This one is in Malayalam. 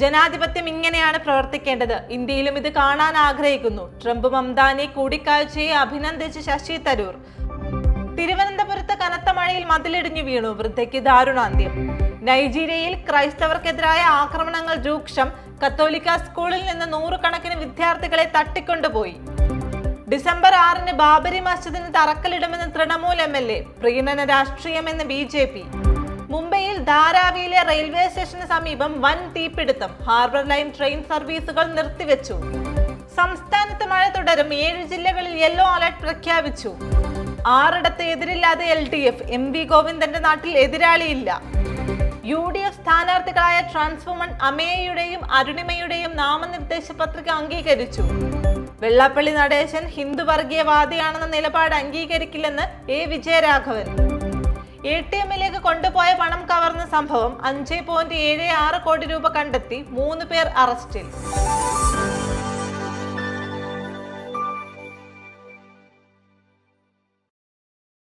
ജനാധിപത്യം ഇങ്ങനെയാണ് പ്രവർത്തിക്കേണ്ടത്. ഇന്ത്യയിലും ഇത് കാണാൻ ആഗ്രഹിക്കുന്നു. ട്രംപ് മംദാനി കൂടിക്കാഴ്ചയെ അഭിനന്ദിച്ച് ശശി തരൂർ. തിരുവനന്തപുരത്ത് കനത്ത മഴയിൽ മതിലിടിഞ്ഞു വീണു. വൃദ്ധയ്ക്ക് ദാരുണാന്ത്യം. നൈജീരിയയിൽ ക്രൈസ്തവർക്കെതിരായ ആക്രമണങ്ങൾ രൂക്ഷം. കത്തോലിക്ക സ്കൂളിൽ നിന്ന് നൂറുകണക്കിന് വിദ്യാർത്ഥികളെ തട്ടിക്കൊണ്ടുപോയി. ഡിസംബർ ആറിന് ബാബരി മസ്ജിദിന് തറക്കല്ലിടുമെന്ന് തൃണമൂൽ എം എൽ എ. പ്രീണന രാഷ്ട്രീയമെന്ന് ബി ജെ പി. ധാരാവിയിലെ റെയിൽവേ സ്റ്റേഷന് സമീപം വൻ തീപിടുത്തം. ഹാർബർ ലൈൻ ട്രെയിൻ സർവീസുകൾ നിർത്തിവെച്ചു. സംസ്ഥാനത്ത് മഴ തുടരും. ഏഴ് ജില്ലകളിൽ യെല്ലോ അലർട്ട് പ്രഖ്യാപിച്ചു. ആറിടത്ത് എതിരില്ലാതെ L D F M V ഗോവിന്ദന്റെ നാട്ടിൽ എതിരാളിയില്ല. യു ഡി എഫ് സ്ഥാനാർത്ഥികളായ ട്രാൻസ്ഫോമൺ അമേയുടെയും അരുണിമയുടെയും നാമനിർദ്ദേശ പത്രിക അംഗീകരിച്ചു. വെള്ളാപ്പള്ളി നടേശൻ ഹിന്ദു വർഗീയവാദിയാണെന്ന നിലപാട് അംഗീകരിക്കില്ലെന്ന് എ വിജയരാഘവൻ. എ ടി എമ്മിലേക്ക് കൊണ്ടുപോയ പണം കവർന്ന സംഭവം അഞ്ച് പോയിന്റ് ഏഴ് ആറ് കോടി രൂപ കണ്ടെത്തി മൂന്ന് പേർ അറസ്റ്റിൽ.